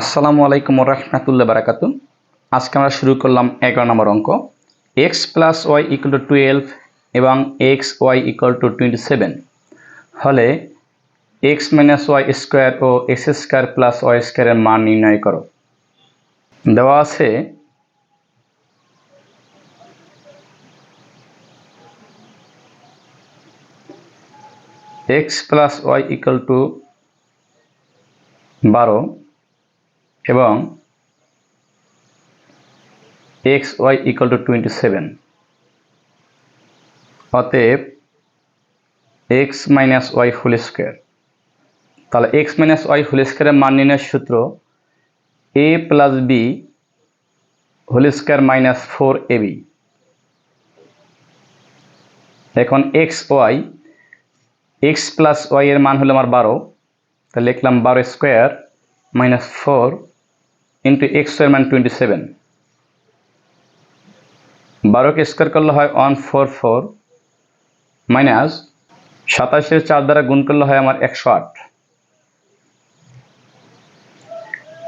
আসসালামু আলাইকুম রহমতুল্লাহ বারাকাতু আজকে আমরা শুরু করলাম এগারো নম্বর অঙ্ক। X plus y equal to twelve এবং x y equal to twenty seven হলে এক্স মাইনাস ওয়াই স্কোয়ার ও এক্স স্কোয়ার প্লাস ওয়াই স্কোয়ারের মান নির্ণয় করো। দেওয়া আছে x plus y equal to বারো। এবং x y equal to twenty seven অতএব x minus y whole square তাহলে এক্স মাইনাস ওয়াই হোল স্কোয়ারের মান নির্ণয়ের সূত্র a plus b whole square minus four a b এখন x y x plus y এর মান হলো আমার বারো, তাহলে লিখলাম বারো square minus four into x square মান টোয়েন্টি সেভেন বারোকে স্কোয়ার করলে হয় ওয়ান ফোর ফোর মাইনাস সাতাশের চার দ্বারা গুণ করলে হয় আমার একশো আট।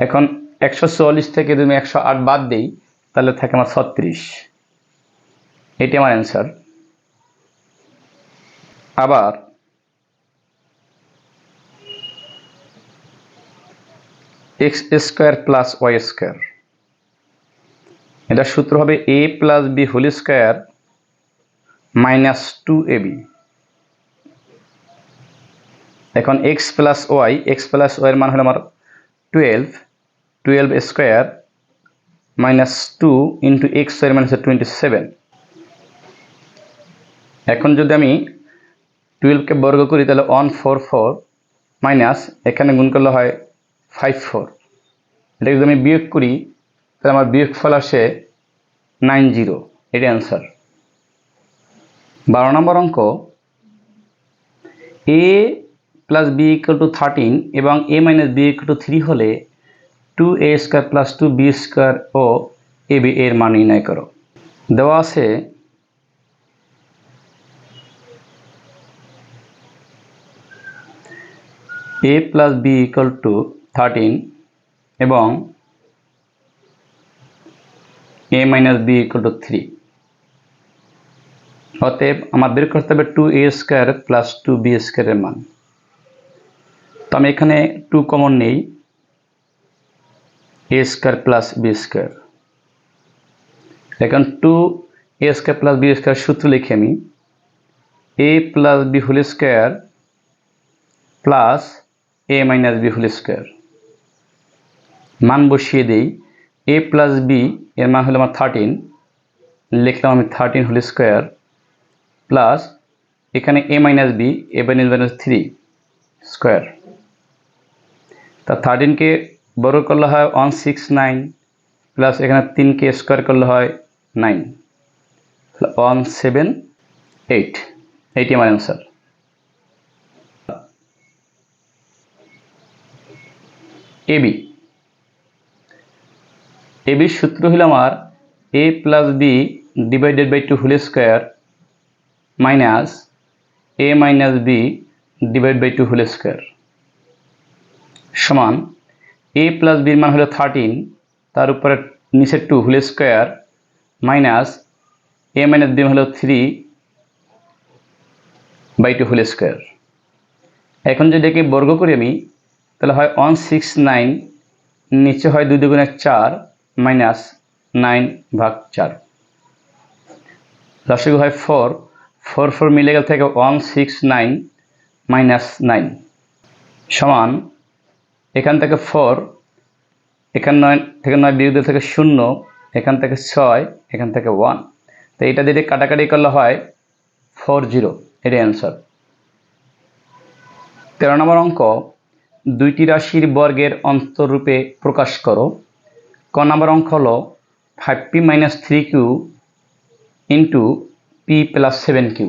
এখন একশো চুয়াল্লিশ থেকে আমি একশো আট বাদ দিই, তাহলে থাকে আমার ছত্রিশ। এটি আমার অ্যান্সার আবার x square plus y square. এটার সূত্র হবে a plus b whole square minus two a b. এখন x plus y, x plus ওয়াইয়ের মান হলো আমার twelve twelve square minus two into x square minus twenty seven. এখন যদি আমি টুয়েলভকে বর্গ করি তাহলে ওয়ান ফোর ফোর মাইনাস এখানে গুণ করলে হয় ফাইভ ফোর এটা যদি আমি বিয়োগ করি, তাহলে আমার বিয়োগ ফল আসে নাইন জিরো এটি অ্যান্সার বারো নম্বর অঙ্ক। A plus b equal to thirteen এবং a minus b equal to three হলে two a square plus two b square O a b এর মান নির্ণয় করো। দেওয়া আছে a plus b equal to thirteen এবং a minus b equal to three অতএব আমার বের করতে হবে two a square plus two b স্কোয়ারের মান। তো আমি এখানে টু কমন নেই a square plus b square এখন two a square plus b square সূত্র লিখে আমি a plus b whole square plus a minus b whole square মান বসিয়ে দিই এ প্লাস বি এর মান হলো আমার থার্টিন লিখলাম আমি থার্টিন হোল স্কোয়ার প্লাস এখানে a minus b a minus minus three square তা থার্টিনকে বড় করলে হয় ওয়ান সিক্স নাইন প্লাস এখানে তিনকে স্কোয়ার করলে হয় nine one seven eight eighty আমার অ্যান্সার এবি এবির সূত্র হলো আমার a plus b divided by two whole square minus a minus b divide by two whole square সমান এ প্লাস বির মান হলো থার্টিন তার উপরে নিচে two whole square minus a minus b হলো three by two whole square এখন যদি একে বর্গ করি আমি, তাহলে হয় ওয়ান সিক্স নাইন নিচে হয় দুই দুগুণে চার মাইনাস নাইন ভাগ চার। দশক হয় ফোর ফোর ফোর মিলে গেল থেকে one six nine minus nine সমান, এখান থেকে ফোর এখান নয়, থেকে নয় বিরুদ্ধে থেকে শূন্য, এখান থেকে ছয়, এখান থেকে ওয়ান তো এটা যদি কাটাকাটি করলে হয় ফোর জিরো এটাই অ্যান্সার তেরো নম্বর অঙ্ক, দুইটি রাশির বর্গের অন্তরূপে প্রকাশ করো। ক নম্বর অঙ্ক হলো five p minus three q into p plus seven q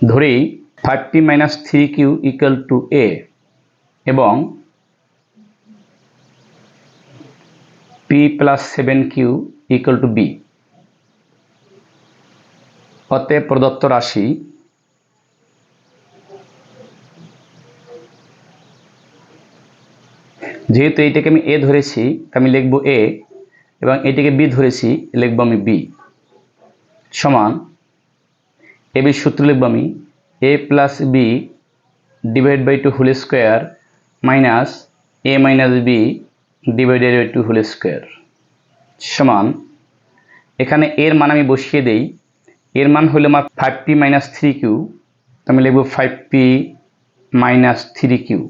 ধরেই five p minus three q equal to a এবং p plus seven q equal to b অতএব প্রদত্ত রাশি যেহেতু এইটাকে আমি এ ধরেছি আমি লিখব এ এবং এটাকে বি ধরেছি, লিখব আমি বি সমান এ বি সূত্র লিখব আমি a plus b divide by two whole square minus a minus b divided by two whole square সমান, এখানে এর মান আমি বসিয়ে দেই। এর মান হলো আমার five p minus three q আমি লিখব five p minus three q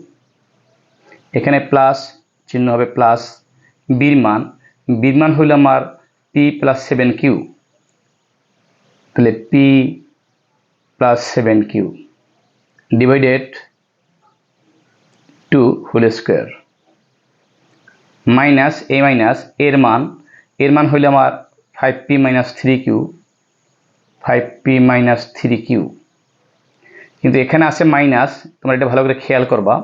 এখানে প্লাস চিহ্ন হবে প্লাস বির মান। বির মান হইল আমার পি প্লাস সেভেন কিউ তাহলে p plus seven q divided two whole square minus a minus এর মান এর মান হইল আমার five p minus three q five p minus three q কিন্তু এখানে আছে মাইনাস তোমরা এটা ভালো করে খেয়াল করবা।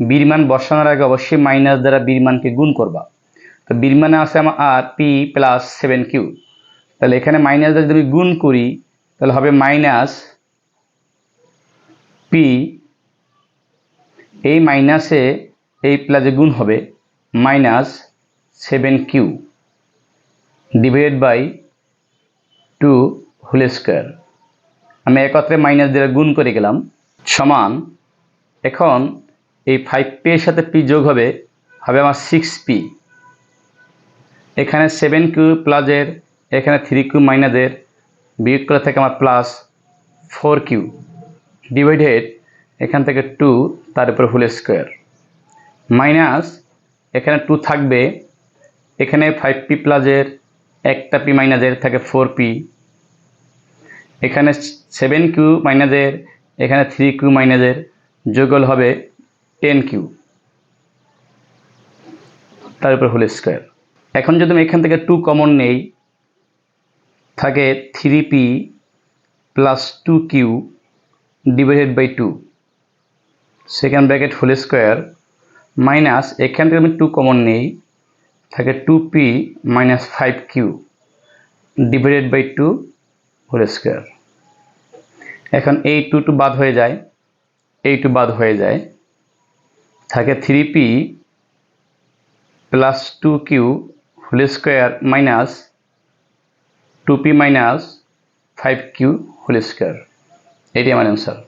বীর মান বসানোর আগে অবশ্যই মাইনাস দ্বারা বীর মানকে গুণ করবা। তো বীর মানে আছে আমার আর পি প্লাস সেভেন কিউ তাহলে এখানে মাইনাস দ্বারা যদি গুণ করি, তাহলে হবে মাইনাস পি এই মাইনাসে এই প্লাসে গুণ হবে minus seven q divide by two whole square আমি একত্রে মাইনাস দিয়ে গুণ করে গেলাম, সমান, এখন এই ফাইভ পি এর সাথে পি যোগ হবে হবে আমার সিক্স পি এখানে সেভেন কিউ প্লাসের এখানে থ্রি কিউ মাইনাসের বিয়োগ করে থাকে আমার প্লাস ফোর কিউ ডিভাইডেড এখান থেকে টু তার উপর হোল স্কোয়ার মাইনাস এখানে টু থাকবে, এখানে ফাইভ পি প্লাসের একটা পি মাইনাসের থাকে ফোর পি এখানে সেভেন কিউ মাইনাসের এখানে থ্রি কিউ মাইনাসের যোগল হবে টেন কিউ তার উপর হোল স্কোয়ার। এখন যদি আমি এখান থেকে টু কমন নেই, থাকে three p plus two q divided by two. Second bracket whole square minus এখান থেকে আমি টু কমন নেই, থাকে two p minus five q divided by two whole square. এখন এই টু টু বাদ হয়ে যায়, এই টু বাদ হয়ে যায়। থাকে three p plus two q whole square minus two p minus five q whole square এটি আমার অ্যান্সার